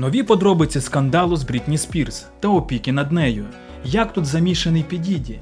Нові подробиці скандалу з Брітні Спірс та опіки над нею. Як тут замішаний Підіді?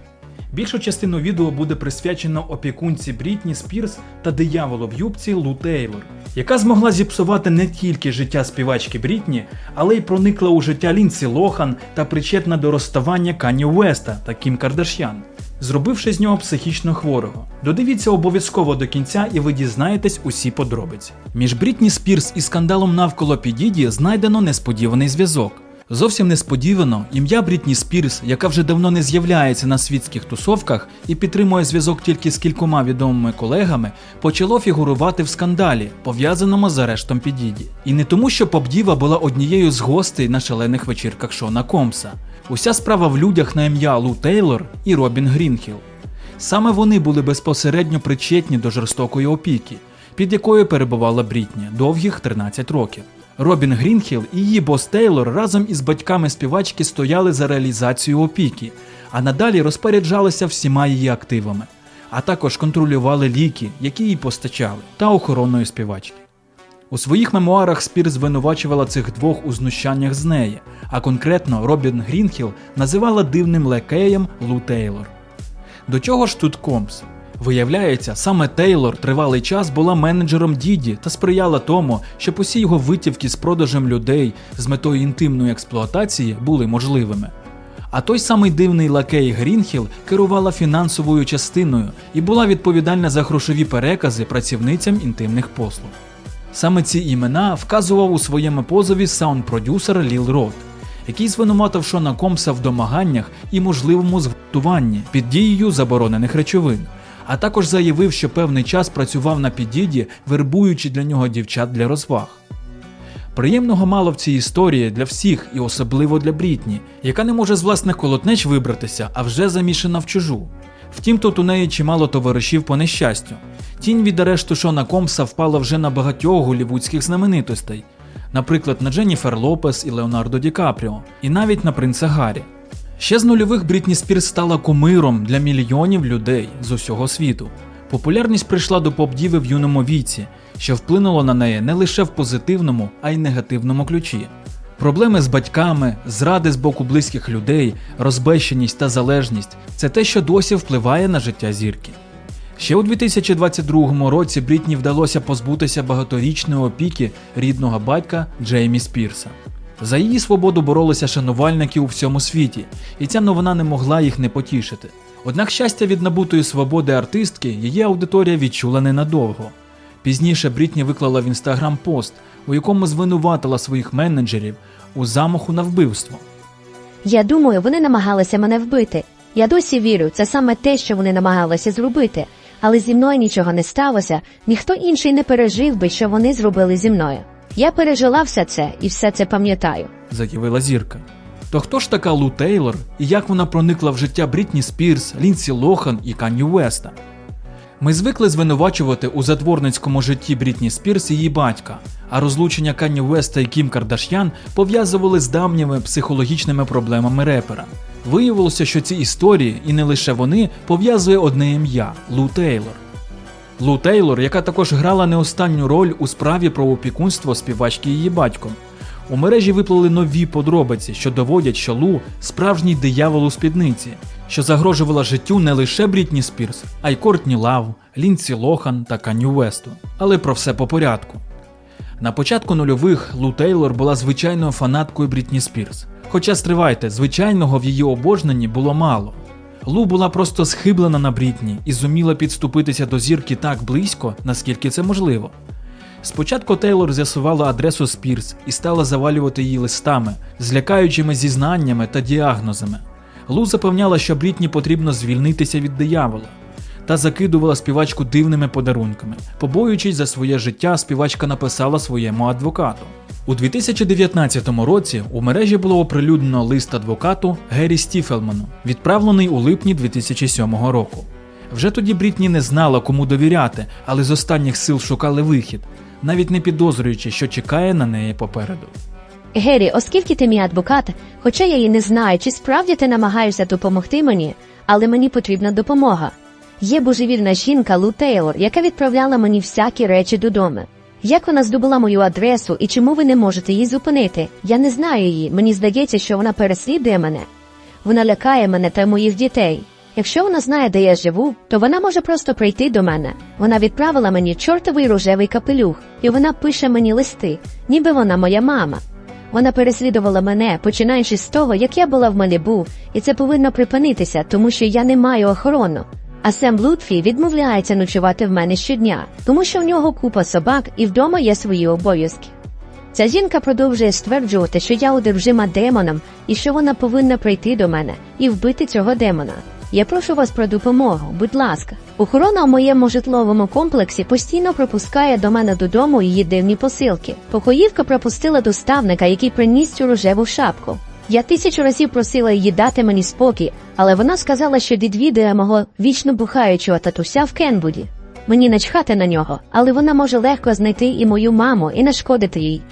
Більшу частину відео буде присвячено опікунці Брітні Спірс та дияволу в юбці Лу Тейлор, яка змогла зіпсувати не тільки життя співачки Брітні, але й проникла у життя Лінсі Лохан та причетна до розставання Кані Уеста та Кім Кардашян, зробивши з нього психічно хворого. Додивіться обов'язково до кінця, і ви дізнаєтесь усі подробиці. Між Брітні Спірс і скандалом навколо Підіді знайдено несподіваний зв'язок. Зовсім несподівано ім'я Брітні Спірс, яка вже давно не з'являється на світських тусовках і підтримує зв'язок тільки з кількома відомими колегами, почало фігурувати в скандалі, пов'язаному з арештом Підіді. І не тому, що Попдіва була однією з гостей на шалених вечірках Шона Комса. Уся справа в людях на ім'я Лу Тейлор і Робін Грінхіл. Саме вони були безпосередньо причетні до жорстокої опіки, під якою перебувала Брітні довгих 13 років. Робін Грінхіл і її бос Тейлор разом із батьками співачки стояли за реалізацію опіки, а надалі розпоряджалися всіма її активами, а також контролювали ліки, які їй постачали, та охороною співачки. У своїх мемуарах Спір звинувачувала цих двох у знущаннях з неї, а конкретно Робін Грінхіл називала дивним лекеєм Лу Тейлор. До чого ж тут Комс? Виявляється, саме Тейлор тривалий час була менеджером Діді та сприяла тому, щоб усі його витівки з продажем людей з метою інтимної експлуатації були можливими. А той самий дивний лакей Грінхіл керувала фінансовою частиною і була відповідальна за грошові перекази працівницям інтимних послуг. Саме ці імена вказував у своєму позові саунд-продюсер Ліл Рот, який звинуватив Шона Комса в домаганнях і можливому зґвалтуванні під дією заборонених речовин, а також заявив, що певний час працював на підіді, вербуючи для нього дівчат для розваг. Приємного мало в цій історії для всіх і особливо для Брітні, яка не може з власних колотнеч вибратися, а вже замішана в чужу. Втім, тут у неї чимало товаришів по нещастю. Тінь від арешту Шона Комса впала вже на багатьох голівудських знаменитостей, наприклад, на Дженніфер Лопес і Леонардо Ді Капріо, і навіть на принца Гаррі. Ще з нульових Брітні Спірс стала кумиром для мільйонів людей з усього світу. Популярність прийшла до поп-діви в юному віці, що вплинуло на неї не лише в позитивному, а й негативному ключі. Проблеми з батьками, зради з боку близьких людей, розбещеність та залежність це те, що досі впливає на життя зірки. Ще у 2022 році Брітні вдалося позбутися багаторічної опіки рідного батька Джеймі Спірса. За її свободу боролися шанувальники у всьому світі, і ця новина не могла їх не потішити. Однак щастя від набутої свободи артистки її аудиторія відчула ненадовго. Пізніше Брітні виклала в інстаграм пост, у якому звинуватила своїх менеджерів у замаху на вбивство. Я думаю, вони намагалися мене вбити. Я досі вірю, це саме те, що вони намагалися зробити. Але зі мною нічого не сталося, ніхто інший не пережив би, що вони зробили зі мною. Я пережила все це і все це пам'ятаю. заявила зірка. То хто ж така Лу Тейлор і як вона проникла в життя Брітні Спірс, Лінсі Лохан і Канні Уеста? Ми звикли звинувачувати у затворницькому житті Брітні Спірс її батька, а розлучення Канні Уеста і Кім Кардашян пов'язували з давніми психологічними проблемами репера. Виявилося, що ці історії, і не лише вони, пов'язує одне ім'я Лу Тейлор. Лу Тейлор, яка також грала не останню роль у справі про опікунство співачки її батьком. У мережі виплили нові подробиці, що доводять, що Лу справжній диявол у спідниці, що загрожувала життю не лише Брітні Спірс, а й Кортні Лав, Лінсі Лохан та Каню Весту. Але про все по порядку. На початку нульових Лу Тейлор була звичайною фанаткою Брітні Спірс. Хоча стривайте, звичайного в її обожнанні було мало. Лу була просто схиблена на Брітні і зуміла підступитися до зірки так близько, наскільки це можливо. Спочатку Тейлор з'ясувала адресу Спірс і стала завалювати її листами, з лякаючими зізнаннями та діагнозами. Лу запевняла, що Брітні потрібно звільнитися від диявола, та закидувала співачку дивними подарунками. Побоюючись за своє життя, співачка написала своєму адвокату. У 2019 році у мережі було оприлюднено лист адвокату Геррі Стіфелману, відправлений у липні 2007 року. Вже тоді Брітні не знала, кому довіряти, але з останніх сил шукали вихід, навіть не підозрюючи, що чекає на неї попереду. Геррі, оскільки ти мій адвокат, хоча я і не знаю, чи справді ти намагаєшся допомогти мені, але мені потрібна допомога. Є божевільна жінка Лу Тейлор, яка відправляла мені всякі речі додому. Як вона здобула мою адресу і чому ви не можете її зупинити? Я не знаю її. Мені здається, що вона переслідує мене. Вона лякає мене та моїх дітей. Якщо вона знає, де я живу, то вона може просто прийти до мене. Вона відправила мені чортовий рожевий капелюх, і вона пише мені листи, ніби вона моя мама. Вона переслідувала мене, починаючи з того, як я була в Малібу, і це повинно припинитися, тому що я не маю охорону. А Сем Лутфі відмовляється ночувати в мене щодня, тому що в нього купа собак і вдома є свої обов'язки. Ця жінка продовжує стверджувати, що я одержима демоном і що вона повинна прийти до мене і вбити цього демона. Я прошу вас про допомогу, будь ласка. Охорона у моєму житловому комплексі постійно пропускає до мене додому її дивні посилки. Покоївка пропустила доставника, який приніс цю рожеву шапку. Я тисячу разів просила її дати мені спокій, але вона сказала, що відвідує мого вічно бухаючого татуся в Кенбуді. Мені начхати на нього, але вона може легко знайти і мою маму і нашкодити їй.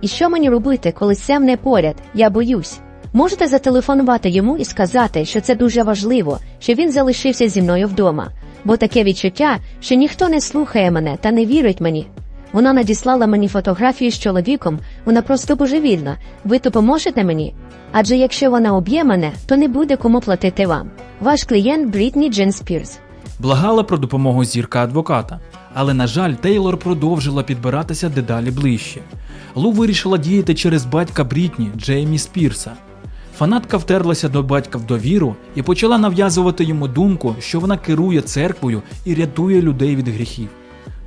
І що мені робити, коли Сем не поряд? Я боюсь. Можете зателефонувати йому і сказати, що це дуже важливо, що він залишився зі мною вдома, бо таке відчуття, що ніхто не слухає мене та не вірить мені. Вона надіслала мені фотографію з чоловіком, вона просто божевільна. Ви допоможете мені? Адже якщо вона об'є мене, то не буде кому платити вам. Ваш клієнт Брітні Джен Спірс. Благала про допомогу зірка адвоката, але, на жаль, Тейлор продовжила підбиратися дедалі ближче. Лу вирішила діяти через батька Брітні Джеймі Спірса. Фанатка втерлася до батька в довіру і почала нав'язувати йому думку, що вона керує церквою і рятує людей від гріхів.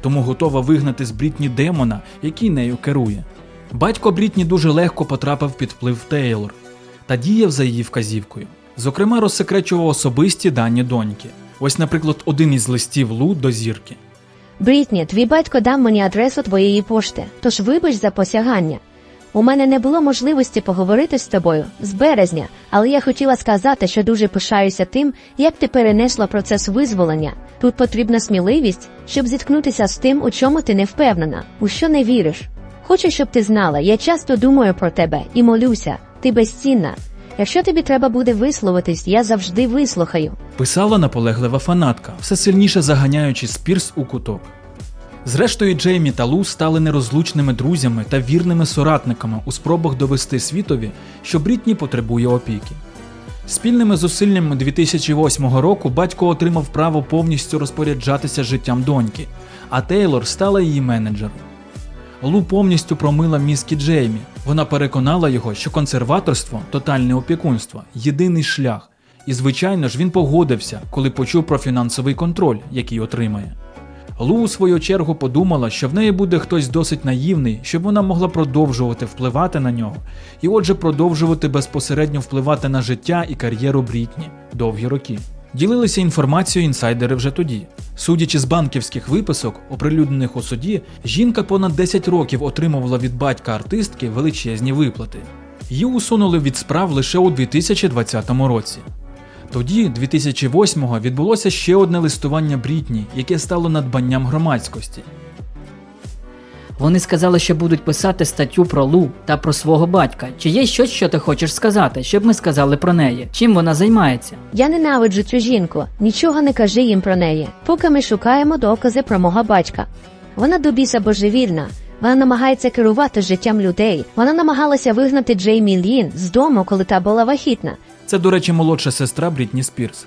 Тому готова вигнати з Брітні демона, який нею керує. Батько Брітні дуже легко потрапив під вплив Тейлор та діяв за її вказівкою. Зокрема, розсекречував особисті дані доньки. Ось, наприклад, один із листів Лу до зірки. Брітні, твій батько дав мені адресу твоєї пошти, тож вибач за посягання. У мене не було можливості поговорити з тобою з березня, але я хотіла сказати, що дуже пишаюся тим, як ти перенесла процес визволення. Тут потрібна сміливість, щоб зіткнутися з тим, у чому ти не впевнена, у що не віриш. Хочу, щоб ти знала, я часто думаю про тебе і молюся. Ти безцінна. Якщо тобі треба буде висловитись, я завжди вислухаю. Писала наполеглива фанатка, все сильніше заганяючи Спірс у куток. Зрештою, Джеймі та Лу стали нерозлучними друзями та вірними соратниками у спробах довести світові, що Брітні потребує опіки. Спільними зусиллями 2008 року батько отримав право повністю розпоряджатися життям доньки, а Тейлор стала її менеджером. Лу повністю промила мізки Джеймі. Вона переконала його, що консерваторство, тотальне опікунство єдиний шлях. І, звичайно ж, він погодився, коли почув про фінансовий контроль, який отримає. Лу, у свою чергу, подумала, що в неї буде хтось досить наївний, щоб вона могла продовжувати впливати на нього, і отже, продовжувати безпосередньо впливати на життя і кар'єру Брітні довгі роки. Ділилися інформацією інсайдери вже тоді. Судячи з банківських виписок, оприлюднених у суді, жінка понад 10 років отримувала від батька артистки величезні виплати. Її усунули від справ лише у 2020 році. Тоді, 2008-го, відбулося ще одне листування Брітні, яке стало надбанням громадськості. Вони сказали, що будуть писати статтю про Лу та про свого батька. Чи є щось, що ти хочеш сказати, щоб ми сказали про неї? Чим вона займається? Я ненавиджу цю жінку, нічого не кажи їм про неї, поки ми шукаємо докази про мого батька. Вона до біса божевільна. Вона намагається керувати життям людей. Вона намагалася вигнати Джеймі Лін з дому, коли та була вагітна. Це, до речі, молодша сестра Брітні Спірс.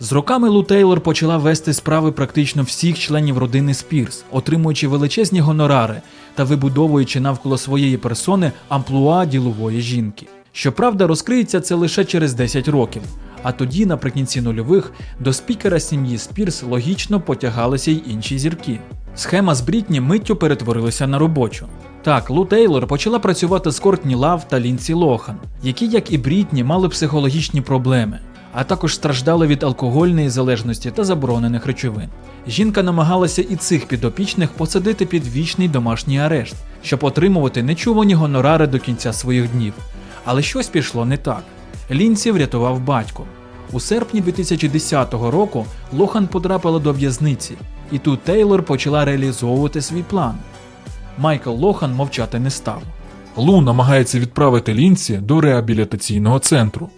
З роками Лу Тейлор почала вести справи практично всіх членів родини Спірс, отримуючи величезні гонорари та вибудовуючи навколо своєї персони амплуа ділової жінки. Щоправда, розкриється це лише через 10 років. А тоді, наприкінці нульових, до спікера сім'ї Спірс логічно потягалися й інші зірки. Схема з Брітні миттю перетворилася на робочу. Так, Лу Тейлор почала працювати з Кортні Лав та Лінсі Лохан, які, як і Брітні, мали психологічні проблеми, а також страждали від алкогольної залежності та заборонених речовин. Жінка намагалася і цих підопічних посадити під вічний домашній арешт, щоб отримувати нечувані гонорари до кінця своїх днів. Але щось пішло не так. Лінсі врятував батько. У серпні 2010 року Лохан потрапила до в'язниці, і тут Тейлор почала реалізовувати свій план. Майкл Лохан мовчати не став. Лу намагається відправити Лінсі до реабілітаційного центру,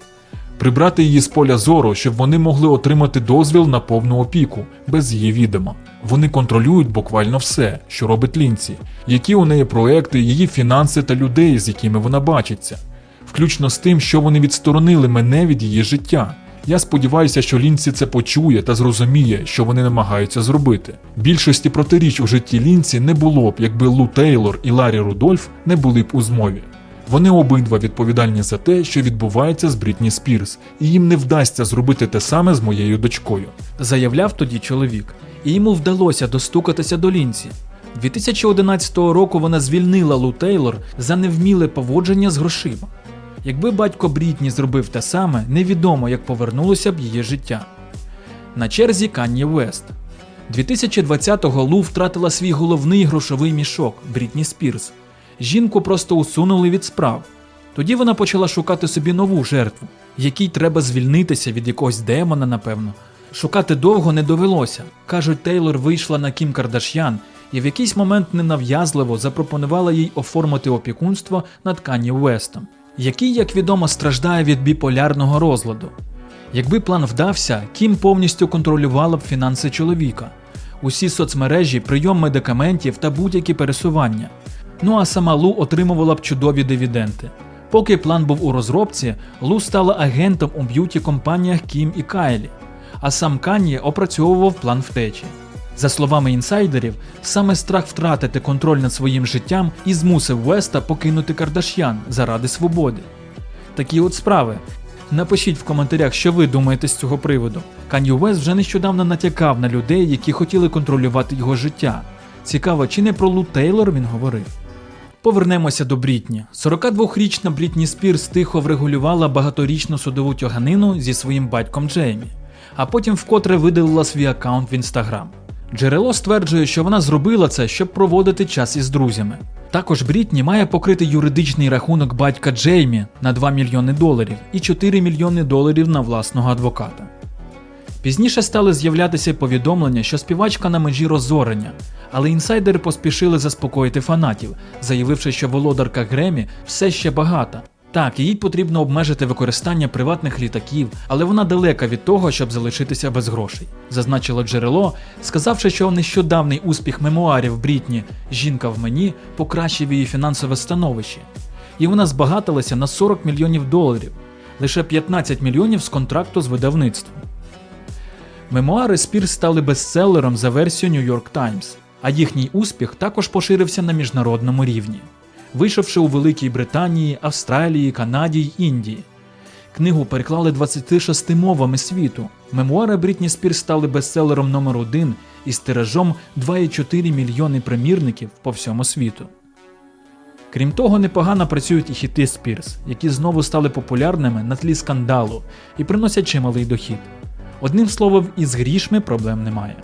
прибрати її з поля зору, щоб вони могли отримати дозвіл на повну опіку без її відома. Вони контролюють буквально все, що робить Лінці, які у неї проекти, її фінанси та людей, з якими вона бачиться, включно з тим, що вони відсторонили мене від її життя. Я сподіваюся, що Лінці це почує та зрозуміє, що вони намагаються зробити. Більшості протиріч у житті Лінці не було б, якби Лу Тейлор і Ларі Рудольф не були б у змові. Вони обидва відповідальні за те, що відбувається з Брітні Спірс, і їм не вдасться зробити те саме з моєю дочкою. заявляв тоді чоловік, і йому вдалося достукатися до лінці. 2011 року вона звільнила Лу Тейлор за невміле поводження з грошима. Якби батько Брітні зробив те саме, невідомо, як повернулося б її життя. На черзі Кан'є Вест. 2020-го Лу втратила свій головний грошовий мішок Брітні Спірс. Жінку просто усунули від справ. Тоді вона почала шукати собі нову жертву, якій треба звільнитися від якогось демона, напевно. Шукати довго не довелося. Кажуть, Тейлор вийшла на Кім Кардаш'ян і в якийсь момент ненав'язливо запропонувала їй оформити опікунство над Кані Вестом, який, як відомо, страждає від біполярного розладу. Якби план вдався, Кім повністю контролювала б фінанси чоловіка, усі соцмережі, прийом медикаментів та будь-які пересування. Ну а сама Лу отримувала б чудові дивіденти. Поки план був у розробці, Лу стала агентом у б'юті компаніях Кім і Кайлі, а сам Кан'є опрацьовував план втечі. За словами інсайдерів, саме страх втратити контроль над своїм життям і змусив Веста покинути Кардаш'ян заради свободи. Такі от справи. Напишіть в коментарях, що ви думаєте з цього приводу. Кан'є Вест вже нещодавно натякав на людей, які хотіли контролювати його життя. Цікаво, чи не про Лу Тейлор він говорив. Повернемося до Брітні. 42-річна Брітні Спірс тихо врегулювала багаторічну судову тяганину зі своїм батьком Джеймі, а потім вкотре видалила свій аккаунт в інстаграм. Джерело стверджує, що вона зробила це, щоб проводити час із друзями. Також Брітні має покрити юридичний рахунок батька Джеймі на 2 мільйони доларів і 4 мільйони доларів на власного адвоката. Пізніше стали з'являтися повідомлення, що співачка на межі розорення, але інсайдери поспішили заспокоїти фанатів, заявивши, що володарка Гремі все ще багата. Так, їй потрібно обмежити використання приватних літаків, але вона далека від того, щоб залишитися без грошей, зазначило джерело, сказавши, що нещодавний успіх мемуарів Брітні Жінка в мені покращив її фінансове становище, і вона збагатилася на 40 мільйонів доларів, лише 15 мільйонів з контракту з видавництвом. Мемуари Спірс стали бестселером за версією New York Times, а їхній успіх також поширився на міжнародному рівні, вийшовши у Великій Британії, Австралії, Канаді й Індії. Книгу переклали 26 мовами світу. Мемуари Брітні Спірс стали бестселером номер 1 із тиражом 2,4 мільйони примірників по всьому світу. Крім того, непогано працюють і хіти Спірс, які знову стали популярними на тлі скандалу і приносять чималий дохід. Одним словом, із грішми проблем немає.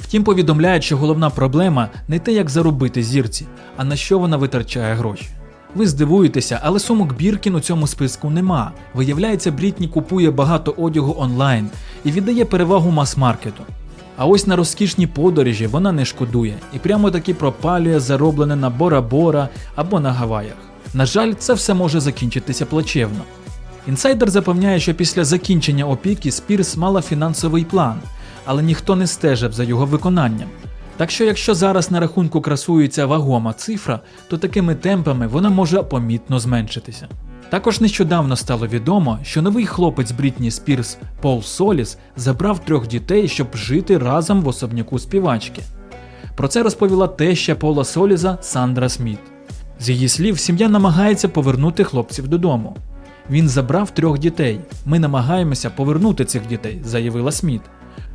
Втім, повідомляють, що головна проблема не те, як заробити зірці, а на що вона витрачає гроші. Ви здивуєтеся, але сумок Біркін у цьому списку нема. Виявляється, Брітні купує багато одягу онлайн і віддає перевагу мас-маркету. А ось на розкішні подорожі вона не шкодує і прямо таки пропалює зароблене на Бора-Бора або на Гаваях. На жаль, це все може закінчитися плачевно. Інсайдер запевняє, що після закінчення опіки Спірс мала фінансовий план, але ніхто не стежив за його виконанням. Так що, якщо зараз на рахунку красується вагома цифра, то такими темпами вона може помітно зменшитися. Також нещодавно стало відомо, що новий хлопець Брітні Спірс Пол Соліс забрав трьох дітей, щоб жити разом в особняку співачки. Про це розповіла теща Пола Соліза Сандра Сміт. З її слів, сім'я намагається повернути хлопців додому. Він забрав трьох дітей. Ми намагаємося повернути цих дітей, заявила Сміт.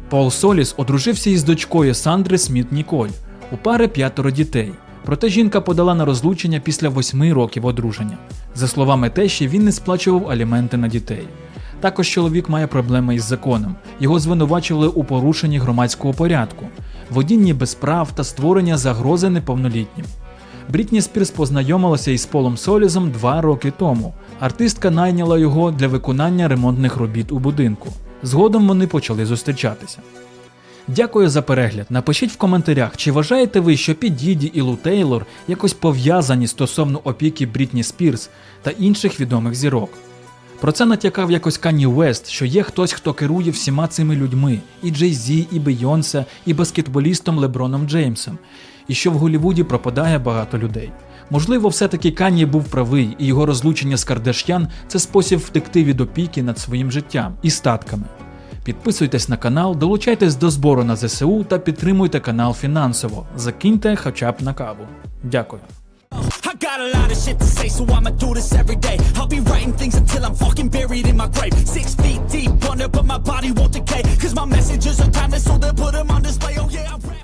Пол Соліс одружився із дочкою Сандри Сміт Ніколь. У пари п'ятеро дітей. Проте жінка подала на розлучення після восьми років одруження. За словами тещі, він не сплачував аліменти на дітей. Також чоловік має проблеми із законом. Його звинувачували у порушенні громадського порядку, водінні без прав та створення загрози неповнолітнім. Брітні Спірс познайомилася із Полом Солізом два роки тому. Артистка найняла його для виконання ремонтних робіт у будинку. Згодом вони почали зустрічатися. Дякую за перегляд. Напишіть в коментарях, чи вважаєте ви, що Підіді і Лу Тейлор якось пов'язані стосовно опіки Брітні Спірс та інших відомих зірок. Про це натякав якось Кані Вест, що є хтось, хто керує всіма цими людьми: і Джей Зі, і Бейонсе, і баскетболістом Леброном Джеймсом, і що в Голлівуді пропадає багато людей. Можливо, все-таки Кані був правий, і його розлучення з Кардаш'ян це спосіб втекти від опіки над своїм життям і статками. Підписуйтесь на канал, долучайтесь до збору на ЗСУ та підтримуйте канал фінансово. Закиньте хоча б на каву. Дякую. I got a lot of shit to say, so I'ma do this every day. I'll be writing things until I'm fucking buried in my grave. Six feet deep under, but my body won't decay. Cause my messages are timeless, so they'll put them on display. Oh yeah, I